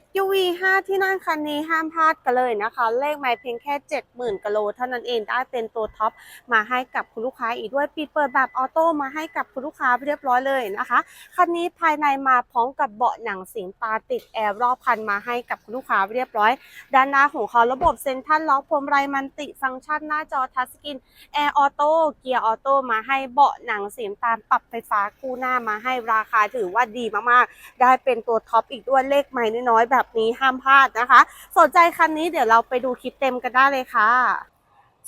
SUV 5 ที่นั่งคันนี้ห้ามพลาดกันเลยนะคะ เลขไม่เพียงแค่ 70,000กิโลเท่านั้นเองได้เป็นตัวท็อปมาให้กับคุณลูกค้าอีกด้วยปีเปิดแบบออโต้มาให้กับคุณลูกค้าเรียบร้อยเลยนะคะคันนี้ภายในมาพร้อมกับเบาะหนังสิงตาติดแอร์รอบคันมาให้กับคุณลูกค้าเรียบร้อย ด้านหน้าของเขาระบบเซ็นทรัลล็อกพรมไรมันติฟังก์ชันหน้าจอทัชสกรีนแอร์ออโต้เกียร์ออโต้มาให้เบาะหนังสีตาลปรับไฟฟ้าคู่หน้ามาให้ราคาถือว่าดีมากๆ ได้เป็นตัวท็อปอีกด้วยเลขใหม่น้อยๆแบบนี้ห้ามพลาดนะคะ สนใจคันนี้เดี๋ยวเราไปดูคลิปเต็มกันได้เลยค่ะ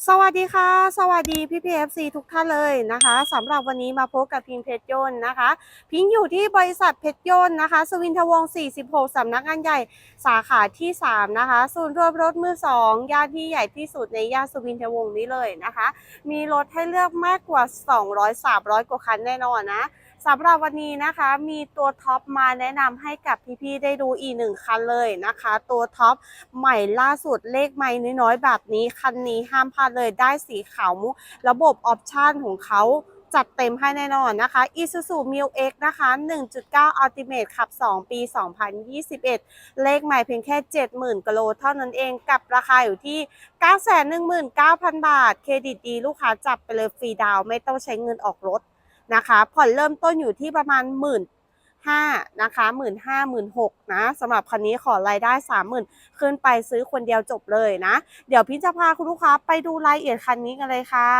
สวัสดีค่ะ สวัสดีพี่พีเอฟซีทุกท่านเลยนะคะสำหรับวันนี้มาพบกับพิงเพชรยนต์นะคะ พิงอยู่ที่บริษัทเพชรยนต์นะคะ สวินทวงศ์46 สำนักงานใหญ่สาขาที่ 3 นะคะ ศูนย์รวมรถมือ 2 ย่านที่ใหญ่ที่สุดในย่านสวินทวงศ์นี้เลยนะคะ มีรถให้เลือกมากกว่า 200-300 กว่าคันแน่นอนนะ สำหรับวันนี้นะคะมีตัวท็อปมาแนะนำให้กับพี่ๆได้ดูอีกหนึ่งคันเลยนะคะ ตัวท็อปใหม่ล่าสุดเลขใหม่น้อยๆ แบบนี้คันนี้ห้ามพลาดเลยได้สีขาวมุระบบออปชั่นของเขาจัดเต็มให้แน่นอนนะคะ Isuzu m u X นะคะ 1.9 Ultimate ขับ 2 ปี 2021 เลขใหม่เพียงแค่ 70,000กิโลเท่านั้นเองกับราคาอยู่ที่ 919,000 บาท เครดิตดีลูกค้าจับไปเลยฟรีดาวไม่ต้องใช้เงินออกรถ นะคะผ่อนเริ่มต้นอยู่ที่ประมาณหมื่นห้านะคะหมื่นห้าหมื่นหกนะสำหรับคันนี้ขอรายได้สามหมื่นขึ้นไปซื้อคนเดียวจบเลยนะ เดี๋ยวพี่จะพาคุณลูกค้าไปดูรายละเอียดคันนี้กันเลยค่ะ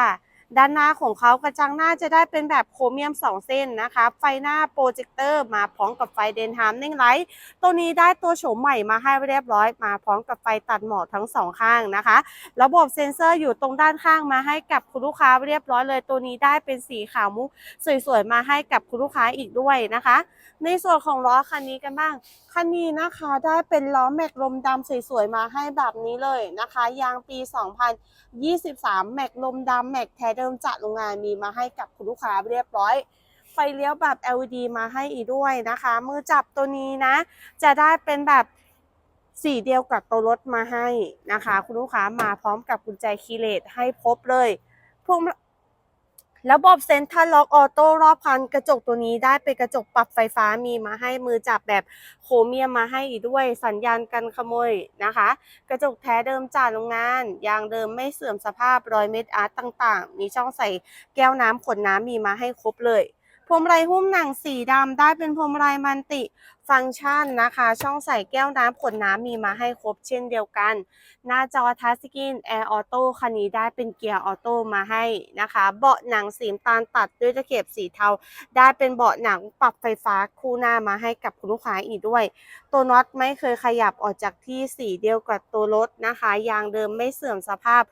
ด้านหน้าของเขากระจังหน้าจะได้เป็นแบบโครเมียม 2 เส้นนะคะ ไฟหน้าโปรเจคเตอร์มาพร้อมกับไฟเดนฮามนิ่งไลท์ตัวนี้ได้ตัวโฉมใหม่มาให้เรียบร้อย มาพร้อมกับไฟตัดหมอกทั้งสองข้างนะคะ ระบบเซ็นเซอร์อยู่ตรงด้านข้างมาให้กับคุณลูกค้าเรียบร้อยเลย ตัวนี้ได้เป็นสีขาวมุกสวยๆมาให้กับคุณลูกค้าอีกด้วยนะคะ ในส่วนของล้อคันนี้กันบ้างคันนี้นะคะได้เป็นล้อแม็กลมดำสวยๆมาให้แบบนี้เลยนะคะยางปี 2023 แม็กลมดำแม็กแท้เดิมจากโรงงานมีมาให้กับคุณลูกค้าเรียบร้อย ไฟเลี้ยวแบบ LED มาให้อีกด้วยนะคะ มือจับตัวนี้นะ จะได้เป็นแบบสีเดียวกับตัวรถมาให้นะคะ คุณลูกค้ามาพร้อมกับกุญแจคีย์เลสให้พบเลยพวง ระบบเซ็นทรัลล็อกออโต้รอบคันกระจกตัวนี้ได้เป็นกระจกปรับไฟฟ้ามีมาให้มือจับแบบโครเมียมมาให้อีกด้วยสัญญาณกันขโมยนะคะ กระจกแท้เดิมจากโรงงานยางเดิมไม่เสื่อมสภาพรอยเม็ดอาร์ตต่าง ๆ มีช่องใส่แก้วน้ำขวดน้ำมีมาให้ครบเลย พวงมาลัยหุ้มหนังสีดำได้เป็นพวงมาลัยมันติฟังก์ชันนะคะ ช่องใส่แก้วน้ำขวดน้ำมีมาให้ครบเช่นเดียวกัน หน้าจอทัชสกรีนแอร์ออโต้คันนี้ได้เป็นเกียร์ออโต้มาให้นะคะ เบาะหนังสีตาลตัดด้วยตะเข็บสีเทา ได้เป็นเบาะหนังปรับไฟฟ้าคู่หน้ามาให้กับคุณลูกค้าอีกด้วย ตัวน็อตไม่เคยขยับออกจากที่สีเดียวกับตัวรถนะคะ ยางเดิมไม่เสื่อมสภาพ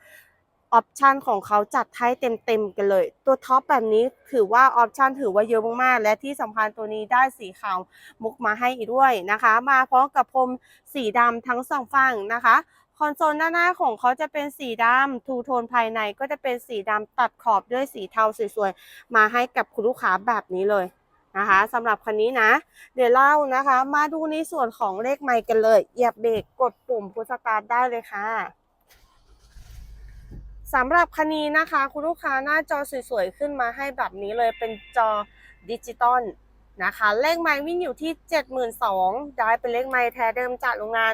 ออปชันของเขาจัดให้เต็มๆกันเลย ตัวท็อปแบบนี้ถือว่าออปชันถือว่าเยอะมากๆ และที่สำคัญตัวนี้ได้สีขาวมุกมาให้อีกด้วยนะคะ มาพร้อมกับพรมสีดำทั้งสองฝั่งนะคะคอนโซลด้านหน้าของเขาจะเป็นสีดำทูโทนภายในก็จะเป็นสีดำตัดขอบด้วยสีเทาสวยๆ มาให้กับคุณลูกค้าแบบนี้เลยนะคะสำหรับคันนี้นะ เดี๋ยวเล่านะคะ มาดูในส่วนของเลขไมค์กันเลยเหยียบเบรกกดปุ่มพุชสตาร์ทได้เลยค่ะ สำหรับคันนี้นะคะ คุณลูกค้าหน้าจอสวยๆ ขึ้นมาให้แบบนี้เลยเป็นจอดิจิตอลนะคะ เลขไมค์วิ่งอยู่ที่ 72,000ได้เป็นเลขไมค์แท้เดิมจากโรงงาน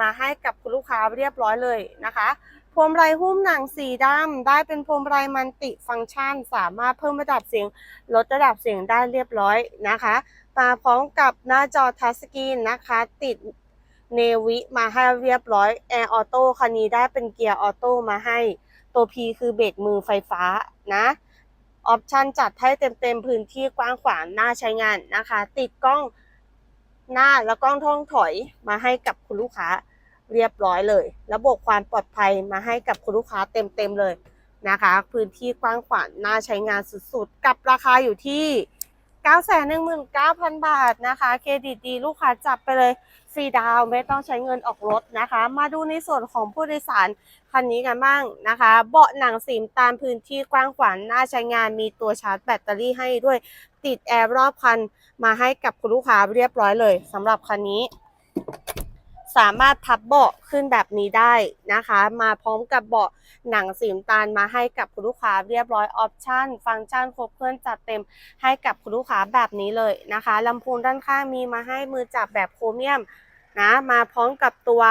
มาให้กับคุณลูกค้าเรียบร้อยเลยนะคะพวงมาลัยหุ้มหนังสีดำได้เป็นพวงมาลัยมันติฟังก์ชัน สามารถเพิ่มระดับเสียง ลดระดับเสียงได้เรียบร้อยนะคะมาพร้อมกับหน้าจอทัชสกรีนนะคะ ติดเนวิมาให้เรียบร้อยแอร์ออโต้คันนี้ได้เป็นเกียร์ออโต้มาให้ ตัว P คือเบรกมือไฟฟ้านะออปชันจัดให้เต็มๆพื้นที่กว้างขวางน่าใช้งานนะคะ ติดกล้องหน้าและกล้องท้องถอยมาให้กับคุณลูกค้าเรียบร้อยเลย ระบบความปลอดภัยมาให้กับคุณลูกค้าเต็มๆเลยนะคะ พื้นที่กว้างขวางน่าใช้งานสุดๆ กับราคาอยู่ที่ 919,000 บาทนะคะ เครดิตดีลูกค้าจับไปเลยฟรีดาวไม่ต้องใช้เงินออกรถนะคะ มาดูในส่วนของผู้โดยสารคันนี้กันบ้างนะคะ เบาะหนังสีตามพื้นที่กว้างขวางน่าใช้งานมีตัวชาร์จแบตเตอรี่ให้ด้วยติดแอร์รอบคันมาให้กับคุณลูกค้าเรียบร้อยเลยสำหรับคันนี้ สามารถพับเบาะขึ้นแบบนี้ได้นะคะ มาพร้อมกับเบาะหนังสีน้ำตาลมาให้กับคุณลูกค้าเรียบร้อยออปชั่น ฟังก์ชันครบเครื่องจัดเต็มให้กับคุณลูกค้าแบบนี้เลยนะคะลำโพงด้านข้างมีมาให้มือจับแบบโครเมียมนะมาพร้อมกับตัว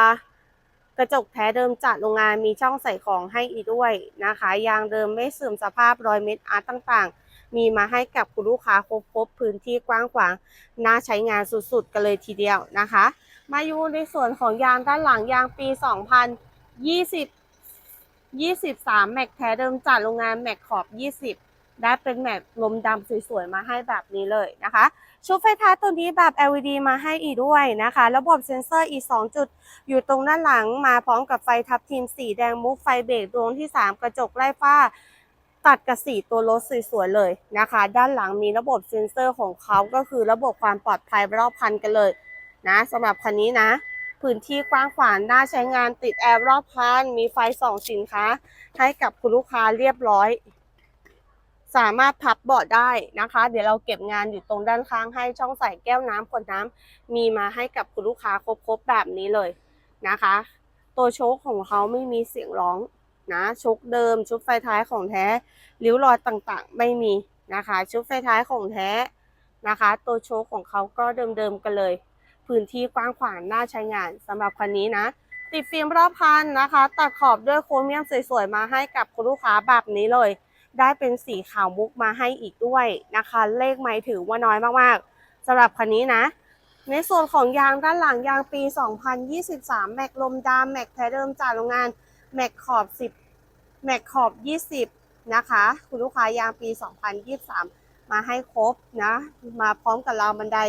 กระจกแท้เดิมจากโรงงานมีช่องใส่ของให้อีกด้วยนะคะ ยางเดิมไม่เสื่อมสภาพรอยเม็ดอาร์ตต่างๆ มีมาให้กับคุณลูกค้าครบครบพื้นที่กว้างขวางน่าใช้งานสุดๆ กันเลยทีเดียวนะคะ มาอยู่ในส่วนของยางด้านหลังยางปี 2020 23 แม็กแท้เดิมจากโรงงานแม็กขอบ 20 ได้เป็นแม็กลมดำสวยๆ มาให้แบบนี้เลยนะคะ ชุดไฟท้ายตัวนี้แบบ LED มาให้อีกด้วยนะคะ ระบบเซ็นเซอร์อีก 2 จุด อยู่ตรงด้านหลังมาพร้อมกับไฟทับทิมสีแดงมุกไฟเบรกดวงที่ 3 กระจกไล่ฟ้าตัดกับสีตัวรถสวยๆเลยนะคะ ด้านหลังมีระบบเซ็นเซอร์ของเขาก็คือระบบความปลอดภัยรอบคันกันเลย นะสำหรับคันนี้นะพื้นที่กว้างขวางน่าใช้งานติดแอร์รอบคันมีไฟสองสินค้า ให้กับคุณลูกค้าเรียบร้อย สามารถพับเบาะได้นะคะ เดี๋ยวเราเก็บงานอยู่ตรงด้านข้างให้ช่องใส่แก้วน้ำขวดน้ำมีมาให้กับคุณลูกค้าครบๆแบบนี้เลยนะคะ ตัวโชคของเขาไม่มีเสียงร้องนะชุกเดิมชุดไฟท้ายของแท้ริ้วรอยต่างๆ ไม่มีนะคะ ชุดไฟท้ายของแท้นะคะ ตัวโชคของเขาก็เดิมๆกันเลย พื้นที่กว้างขวางน่าใช้งานสำหรับคันนี้นะ ติดฟิล์มรอบคันนะคะ ตัดขอบด้วยโครเมียมสวยๆ มาให้กับคุณลูกค้าแบบนี้เลย ได้เป็นสีขาวมุกมาให้อีกด้วยนะคะ เลขไม้ถือว่าน้อยมากๆสำหรับคันนี้นะ ในส่วนของยางด้านหลังยางปี 2023 แม็กลมดำแม็กแท้เดิมจากโรงงานแม็กขอบ 10 แม็กขอบ 20 นะคะ คุณลูกค้ายางปี 2023 มาให้ครบนะ มาพร้อมกับราวบันได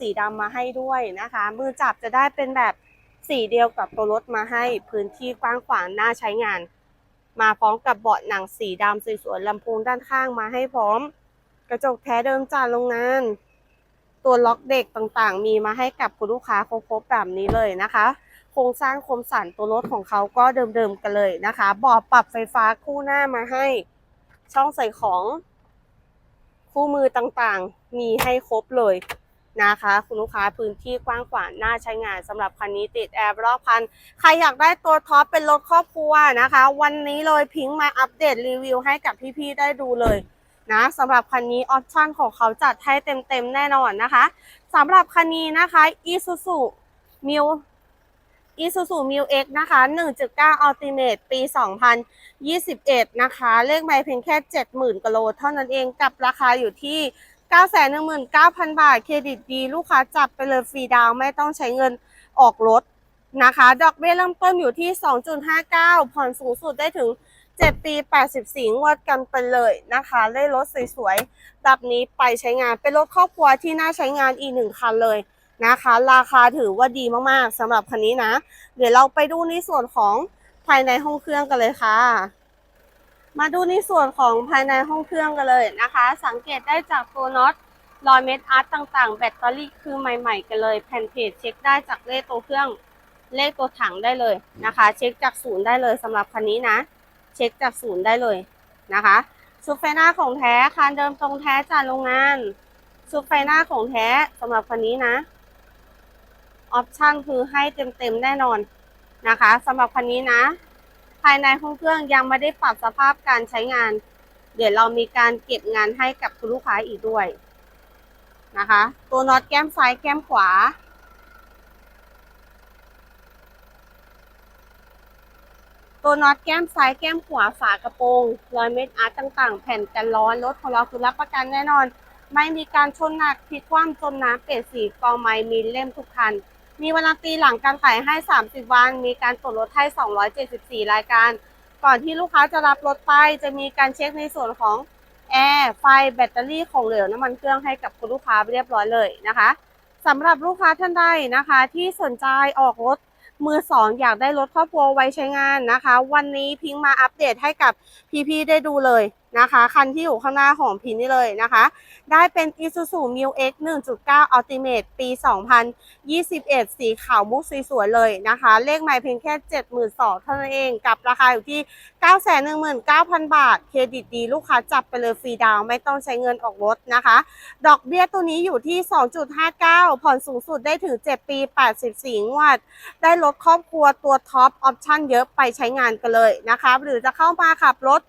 สีดำมาให้ด้วยนะคะ มือจับจะได้เป็นแบบสีเดียวกับตัวรถมาให้พื้นที่กว้างขวางน่าใช้งาน มาพร้อมกับเบาะหนังสีดำสวยๆลำโพงด้านข้างมาให้พร้อม กระจกแท้เดิมจากโรงงาน ตัวล็อกเด็กต่างๆ มีมาให้กับคุณลูกค้าครบๆแบบนี้เลยนะคะ โครงสร้างคมสันตัวรถของเขาก็เดิมๆกันเลยนะคะเบาะปรับไฟฟ้าคู่หน้ามาให้ ช่องใส่ของ คู่มือต่างๆ มีให้ครบเลย นะคะ คุณลูกค้าพื้นที่กว้างขวางน่าใช้งานสำหรับคันนี้ติดแอร์รอบคัน ใครอยากได้ตัวท็อปเป็นรถครอบครัวนะคะ วันนี้เลยพิงค์มาอัปเดตรีวิวให้กับพี่ๆได้ดูเลยนะสำหรับคันนี้ออปชั่นของเขาจัดให้เต็มๆแน่นอนนะคะสำหรับคันนี้นะคะ Isuzu m i Isuzu m i X นะคะ 1.9 Ultimate ปี 2021 นะคะ เลขไม่เพียงแค่ 70,000กิโลเท่านั้นเองกับราคาอยู่ที่ 919,000 บาท เครดิตดีลูกค้าจับไปเลยฟรีดาวไม่ต้องใช้เงินออกรถนะคะ ดอกเบี้ยเริ่มต้นอยู่ที่ 2.59 ผ่อนสูงสุดได้ถึง 7 ปี 84 งวดกันไปเลยนะคะ ได้รถสวยๆแบบนี้ไปใช้งานเป็นรถครอบครัวที่น่าใช้งานอีกหนึ่งคันเลยนะคะ ราคาถือว่าดีมากๆสำหรับคันนี้นะ เดี๋ยวเราไปดูในส่วนของภายในห้องเครื่องกันเลยค่ะ มาดูในส่วนของภายในห้องเครื่องกันเลยนะคะ สังเกตได้จากตัวน็อตรอยเม็ดอาร์ตต่างๆ แบตเตอรี่คือใหม่ๆกันเลย แผ่นเพจเช็คได้จากเลขตัวเครื่องเลขตัวถังได้เลยนะคะ เช็คจากศูนย์ได้เลยสำหรับคันนี้นะ เช็คจากศูนย์ได้เลยนะคะชุดไฟหน้าของแท้คานเดิมตรงแท้จากโรงงานชุดไฟหน้าของแท้สำหรับคันนี้นะออปชั่นคือให้เต็มๆแน่นอนนะคะสำหรับคันนี้นะ ภายในห้องเครื่องยังไม่ได้ปรับสภาพการใช้งาน เดี๋ยวเรามีการเก็บงานให้กับคุณลูกค้าอีกด้วยนะคะ ตัวน็อตแก้มซ้ายแก้มขวา ตัวน็อตแก้มซ้ายแก้มขวาฝากระโปรงรอยเม็ดอาร์ตต่างๆ แผ่นกันร้อนรถของเราคือรับประกันแน่นอน ไม่มีการชนหนักพลิกคว่ำจมน้ำเปลี่ยนสีกองไม้มีเล่มทุกคัน มีวารันตีหลังการขายให้ 30 วัน มีการตรวจรถให้ 274 รายการ ก่อนที่ลูกค้าจะรับรถไป จะมีการเช็คในส่วนของแอร์ไฟแบตเตอรี่ของเหลวน้ำมันเครื่องให้กับคุณลูกค้าเรียบร้อยเลยนะคะสำหรับลูกค้าท่านใดนะคะ ที่สนใจออกรถมือสองอยากได้รถครอบครัวไว้ใช้งานนะคะ วันนี้พิงค์มาอัปเดตให้กับพี่ๆได้ดูเลยนะคะ คันที่อยู่ข้างหน้าของพิงค์นี่เลยนะคะ ได้เป็น Isuzu m i l X 1.9 Ultimate ปี 2021 สีขาวมุกสวยๆเลยนะคะ เลขไม่เพียงแค่ 72,000เท่านั้นเอง กับราคาอยู่ที่ 919,000 บาท เครดิตดีลูกค้าจับไปเลยฟรีดาวไม่ต้องใช้เงินออกรถนะคะ ดอกเบี้ยตัวนี้อยู่ที่ 2.59 ผ่อนสูงสุดได้ถึง 7 ปี 84 งวด ได้รถครอบครัวตัวท็อปออปชั่นเยอะไปใช้งานกันเลยนะคะ หรือจะเข้ามาขับรถ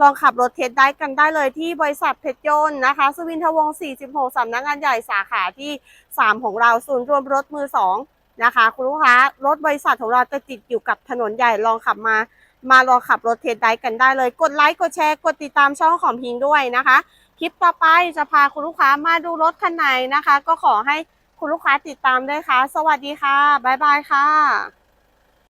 ลองขับรถเทสได้กันได้เลยที่บริษัทเพชรยนต์นะคะ สวินทวงศ์46สำนักงานใหญ่สาขาที่ 3 ของเราศูนย์รวมรถมือ 2 นะคะ คุณลูกค้ารถบริษัทของเราจะติดอยู่กับถนนใหญ่ลองขับมา มาลองขับรถเทสไดรฟ์กันได้เลย กดไลค์กดแชร์กดติดตามช่องของพิงด้วยนะคะ คลิปต่อไปจะพาคุณลูกค้ามาดูรถคันไหนนะคะ ก็ขอให้คุณลูกค้าติดตามด้วยค่ะ สวัสดีค่ะบ๊ายบายค่ะ